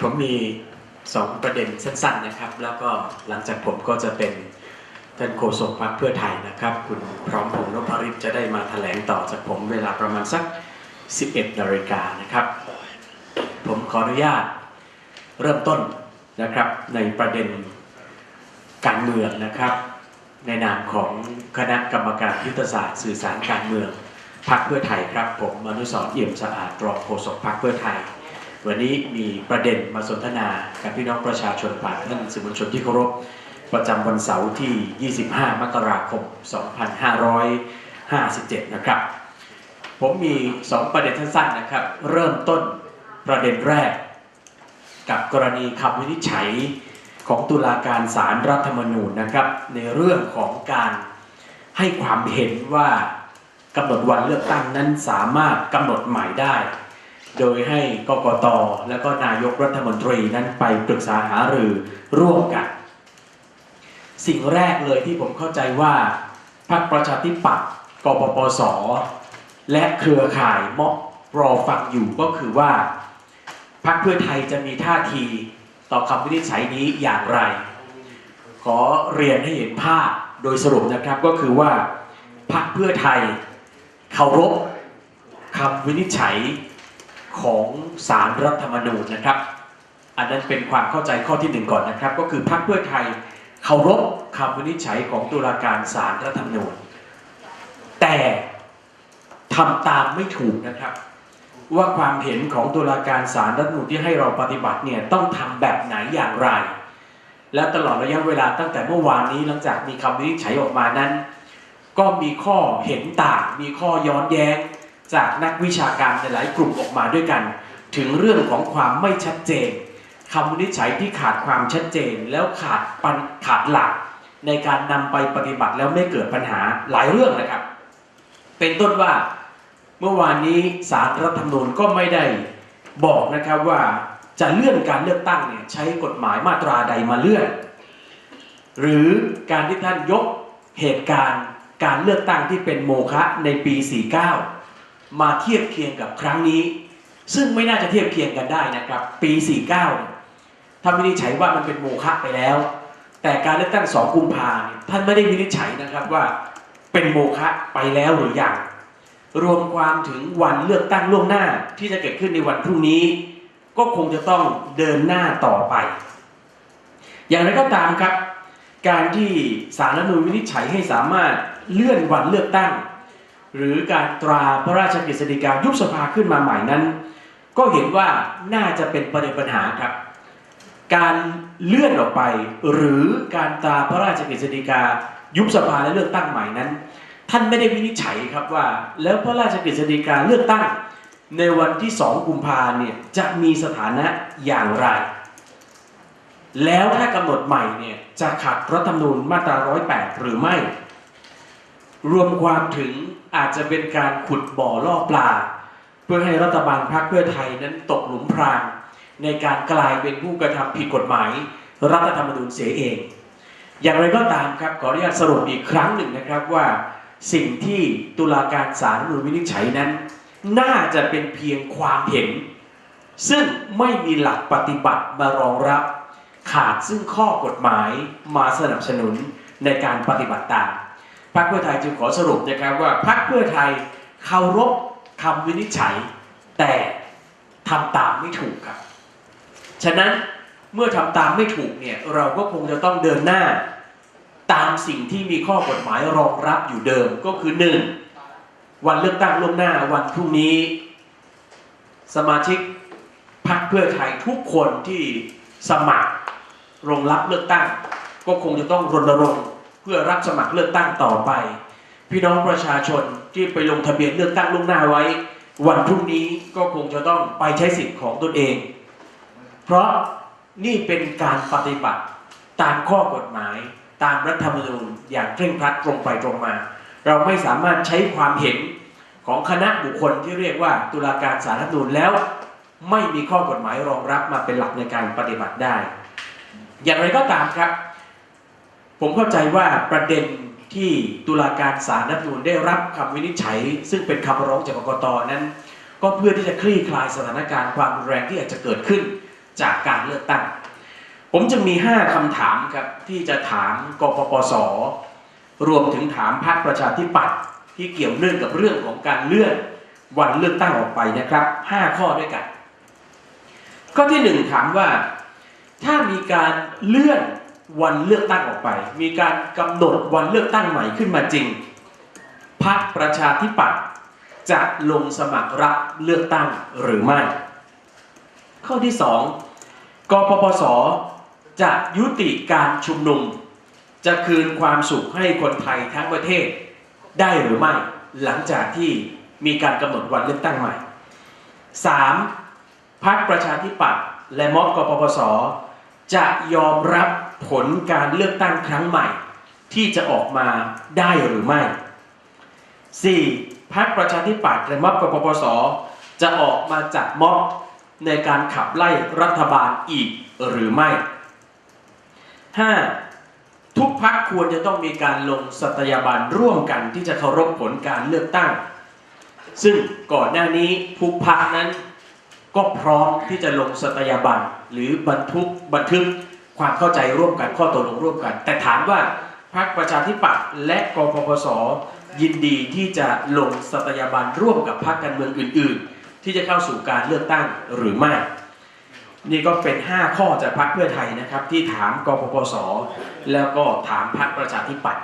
ผมมีสองประเด็นสั้นๆนะครับ แล้วก็หลังจากผมก็จะเป็นท่านโฆษกพรรคเพื่อไทยนะครับ คุณพร้อมพงษ์นพริตจะได้มาแถลงต่อจากผมเวลาประมาณสัก 11นาฬิกานะครับ ผมขออนุญาตเริ่มต้นนะครับในประเด็นการเมืองนะครับ ในนามของคณะกรรมการยุทธศาสตร์สื่อสารการเมืองพรรคเพื่อไทยครับ ผมมนุสรเอี่ยมสะอาดรองโฆษกพรรคเพื่อไทย วันนี้มีประเด็นมาสนทนากับพี่น้องประชาชนผ่านท่านสื่อมวลชนที่เคารพประจำวันเสาร์ที่ 25 มกราคม 2557 นะครับ ผมมี 2 ประเด็นสั้นๆนะครับ เริ่มต้นประเด็นแรก กับกรณีคำวินิจฉัยของตุลาการศาลรรัฐธรรมนูญนะครับ ในเรื่องของการให้ความเห็นว่ากำหนดวันเลือกตั้งนั้นสามารถกำหนดใหม่ได้ โดยให้กกตและก็นายกรัฐมนตรีนั้นไปปรึกษาหารือร่วมกัน สิ่งแรกเลยที่ผมเข้าใจว่าพรรคประชาธิปัตย์กปปส และเครือข่ายม็อบรอฟังอยู่ก็คือว่าพรรคเพื่อไทยจะมีท่าทีต่อคำวินิจฉัยนี้อย่างไร ขอเรียนให้เห็นภาพโดยสรุปนะครับก็คือว่าพรรคเพื่อไทยเคารพคำวินิจฉัย ของสารรัฐธรรมนูญนะครับ อันนั้นเป็นความเข้าใจข้อที่หนึ่งก่อนนะครับ ก็คือพรรคเพื่อไทยเคารพคำวินิจฉัยของตุลาการสารรัฐธรรมนูญ แต่ทำตามไม่ถูกนะครับ ว่าความเห็นของตุลาการศาลรัฐธรรมนูญที่ให้เราปฏิบัติเนี่ยต้องทำแบบไหนอย่างไร และตลอดระยะเวลาตั้งแต่เมื่อวานนี้หลังจากมีคำวินิจฉัยออกมานั้น ก็มีข้อเห็นต่าง มีข้อย้อนแย้ง จากนักวิชาการในหลายกลุ่มออกมาด้วยกัน ถึงเรื่องของความไม่ชัดเจนคำวินิจฉัยที่ขาดความชัดเจนแล้วขาดปัญขาดหลัก ในการนำไปปฏิบัติแล้วไม่เกิดปัญหาหลายเรื่องนะครับ เป็นต้นว่าเมื่อวานนี้สารรัฐธรรมนูญก็ไม่ได้บอกนะครับว่าจะเลื่อนการเลือกตั้งเนี่ยใช้กฎหมายมาตราใดมาเลื่อน หรือการที่ท่านยกเหตุการณ์การเลือกตั้งที่เป็นโมฆะในปี 49 มาเทียบเคียงกับครั้งนี้ ซึ่งไม่น่าจะเทียบเคียงกันได้นะครับ ปี 49ท่านวินิจฉัยว่ามันเป็นโมฆะไปแล้ว แต่การเลือกตั้งสองกุมภาเนี่ยท่านไม่ได้วินิจฉัยนะครับว่าเป็นโมฆะไปแล้วหรือยังรวมความถึงวันเลือกตั้งล่วงหน้าที่จะเกิดขึ้นในวันพรุ่งนี้ ก็คงจะต้องเดินหน้าต่อไป อย่างไรก็ตามครับ การที่สารรัฐธรรมนูญวินิจฉัยให้สามารถเลื่อนวันเลือกตั้ง หรือการตราพระราชกฤษฎีกายุบสภาขึ้นมาใหม่นั้น ก็เห็นว่าน่าจะเป็นประเด็นปัญหาครับ การเลื่อนออกไป หรือการตราพระราชกฤษฎีกายุบสภาและเลือกตั้งใหม่นั้น ท่านไม่ได้วินิจฉัยครับว่า แล้วพระราชกฤษฎีกาเลือกตั้ง ในวันที่สองกุมภาเนี่ยจะมีสถานะอย่างไร แล้วถ้ากำหนดใหม่เนี่ยจะขัดรัฐธรรมนูญมาตรา 108 หรือไม่ รวมความถึง อาจจะเป็นการขุดบ่อล่อปลา เพื่อให้รัฐบาลพรรคเพื่อไทยนั้นตกหลุมพราง ในการกลายเป็นผู้กระทำผิดกฎหมาย รัฐธรรมนูญเสียเอง อย่างไรก็ตามครับขออนุญาตสรุปอีกครั้งหนึ่งนะครับว่าสิ่งที่ตุลาการศาลรัฐธรรมนูญวินิจฉัยนั้น น่าจะเป็นเพียงความเห็น ซึ่งไม่มีหลักปฏิบัติมารองรับ ขาดซึ่งข้อกฎหมายมาสนับสนุนในการปฏิบัติตาม พรรคเพื่อไทยจึงขอสรุปนะครับว่าพรรคเพื่อไทยเคารพคำวินิจฉัย แต่ทำตามไม่ถูกครับ ฉะนั้นเมื่อทำตามไม่ถูกเนี่ยเราก็คงจะต้องเดินหน้า ตามสิ่งที่มีข้อกฎหมายรองรับอยู่เดิมก็คือหนึ่งวันเลือกตั้งล่วงหน้าวันพรุ่งนี้ สมาชิกพรรคเพื่อไทยทุกคนที่สมัครลงรับเลือกตั้ง ก็คงจะต้องรณรงค์ พื่อรับสมัครเลือกตั้งต่อไป พี่น้องประชาชนที่ไปลงทะเบียนเลือกตั้งล่วงหน้าไว้ วันพรุ่งนี้ก็คงจะต้องไปใช้สิทธิ์ของตนเอง เพราะนี่เป็นการปฏิบัติตามข้อกฎหมาย ตามรัฐธรรมนูญอย่างเคร่งครัดตรงไปตรงมา เราไม่สามารถใช้ความเห็นของคณะบุคคลที่เรียกว่าตุลาการสารรัฐธรรมนูญแล้ว ไม่มีข้อกฎหมายรองรับมาเป็นหลักในการปฏิบัติได้ อย่างไรก็ตามครับ ผมเข้าใจว่าประเด็นที่ตุลาการศาลรัฐมนูญได้รับคำวินิจฉัย ซึ่งเป็นคำร้องจากกกตนั้น ก็เพื่อที่จะคลี่คลายสถานการณ์ความรุนแรงที่อาจจะเกิดขึ้นจากการเลือกตั้ง ผมจะมี 5คำถามครับที่จะถามกปปส รวมถึงถามพรรคประชาธิปัตย์ที่เกี่ยวเนื่องกับเรื่องของการเลื่อนวันเลือกตั้งออกไปนะครับ 5 ข้อด้วยกัน ข้อที่ 1 ถามว่า ถ้ามีการเลื่อน วันเลือกตั้งออกไป มีการกำหนดวันเลือกตั้งใหม่ขึ้นมาจริงพรรคประชาธิปัตย์จะลงสมัครรับเลือกตั้งหรือไม่ ข้อที่ 2กปปส จะยุติการชุมนุม จะคืนความสุขให้คนไทยทั้งประเทศได้หรือไม่ หลังจากที่มีการกำหนดวันเลือกตั้งใหม่ 3. พรรคประชาธิปัตย์และม็อบกปปส จะยอมรับ ผลการเลือกตั้งครั้งใหม่ ที่จะออกมาได้หรือไม่ 4. พรรคประชาธิปัตย์และม็อบกปปส จะออกมาจัดม็อบในการขับไล่รัฐบาลอีกหรือไม่ 5. ทุกพักควรจะต้องมีการลงสัตยาบันร่วมกันที่จะเคารพผลการเลือกตั้ง ซึ่งก่อนหน้านี้ทุกพักนั้นก็พร้อมที่จะลงสัตยาบันหรือบันทึกบันทึก ความเข้าใจร่วมกันข้อตกลงร่วมกัน แต่ถามว่าพรรคประชาธิปัตย์และกปปสยินดีที่จะลงสัตยาบันร่วมกับพรรคการเมืองอื่น ๆ ที่จะเข้าสู่การเลือกตั้งหรือไม่ นี่ก็เป็น 5 ข้อจากพรรคเพื่อไทยนะครับที่ถามกปปสแล้วก็ถามพรรคประชาธิปัตย์